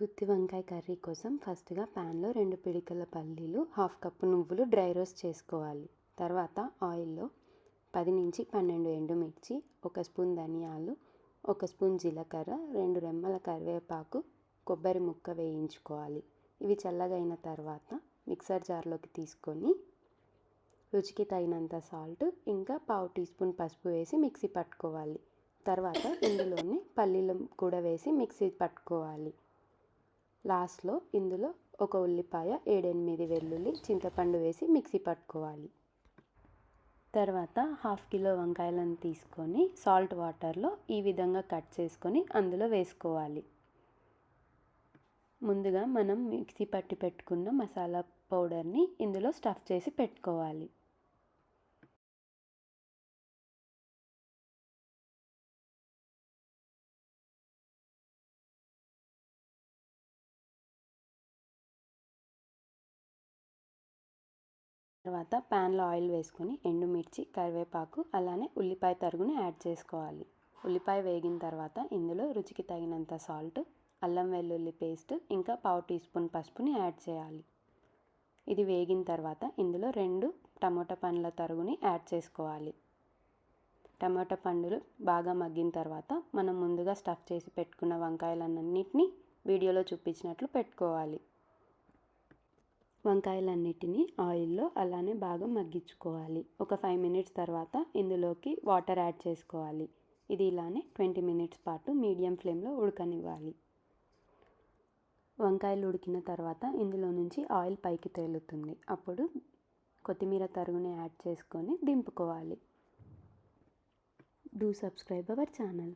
గుత్తి వంకాయ కర్రీ కోసం ఫస్ట్గా ప్యాన్లో రెండు పిడికల పల్లీలు హాఫ్ కప్పు నువ్వులు డ్రై రోస్ట్ చేసుకోవాలి. తర్వాత ఆయిల్లో పది నుంచి పన్నెండు ఎండుమిర్చి ఒక స్పూన్ ధనియాలు ఒక స్పూన్ జీలకర్ర రెండు రెమ్మల కరివేపాకు కొబ్బరి ముక్క వేయించుకోవాలి. ఇవి చల్లగైన తర్వాత మిక్సర్ జార్లోకి తీసుకొని రుచికి తగినంత సాల్ట్ ఇంకా పావు టీ స్పూన్ పసుపు వేసి మిక్సీ పట్టుకోవాలి. తర్వాత ఇందులోనే పల్లీలు కూడా వేసి మిక్సీ పట్టుకోవాలి. లాస్ట్లో ఇందులో ఒక ఉల్లిపాయ ఏడెనిమిది వెల్లుల్లి చింతపండు వేసి మిక్సీ పట్టుకోవాలి. తర్వాత హాఫ్ కిలో వంకాయలను తీసుకొని సాల్ట్ వాటర్లో ఈ విధంగా కట్ చేసుకొని అందులో వేసుకోవాలి. ముందుగా మనం మిక్సీ పట్టి పెట్టుకున్న మసాలా పౌడర్ని ఇందులో స్టఫ్ చేసి పెట్టుకోవాలి. తర్వాత ప్యాన్లో ఆయిల్ వేసుకొని ఎండుమిర్చి కరివేపాకు అలానే ఉల్లిపాయ తరుగుని యాడ్ చేసుకోవాలి. ఉల్లిపాయ వేగిన తర్వాత ఇందులో రుచికి తగినంత సాల్ట్ అల్లం వెల్లుల్లి పేస్ట్ ఇంకా పావు టీ స్పూన్ పసుపుని యాడ్ చేయాలి. ఇది వేగిన తర్వాత ఇందులో రెండు టమోటా పండ్ల తరుగుని యాడ్ చేసుకోవాలి. టమాటా పండులు బాగా మగ్గిన తర్వాత మనం ముందుగా స్టఫ్ చేసి పెట్టుకున్న వంకాయలన్నింటినీ వీడియోలో చూపించినట్లు పెట్టుకోవాలి. వంకాయలన్నిటిని ఆయిల్లో అలానే బాగా మగ్గించుకోవాలి. ఒక ఫైవ్ మినిట్స్ తర్వాత ఇందులోకి వాటర్ యాడ్ చేసుకోవాలి. ఇది ఇలానే ట్వంటీ మినిట్స్ పాటు మీడియం ఫ్లేమ్లో ఉడకనివ్వాలి. వంకాయలు ఉడికిన తర్వాత ఇందులో నుంచి ఆయిల్ పైకి తేలుతుంది. అప్పుడు కొత్తిమీర తరుగుని యాడ్ చేసుకొని దింపుకోవాలి. Do subscribe our channel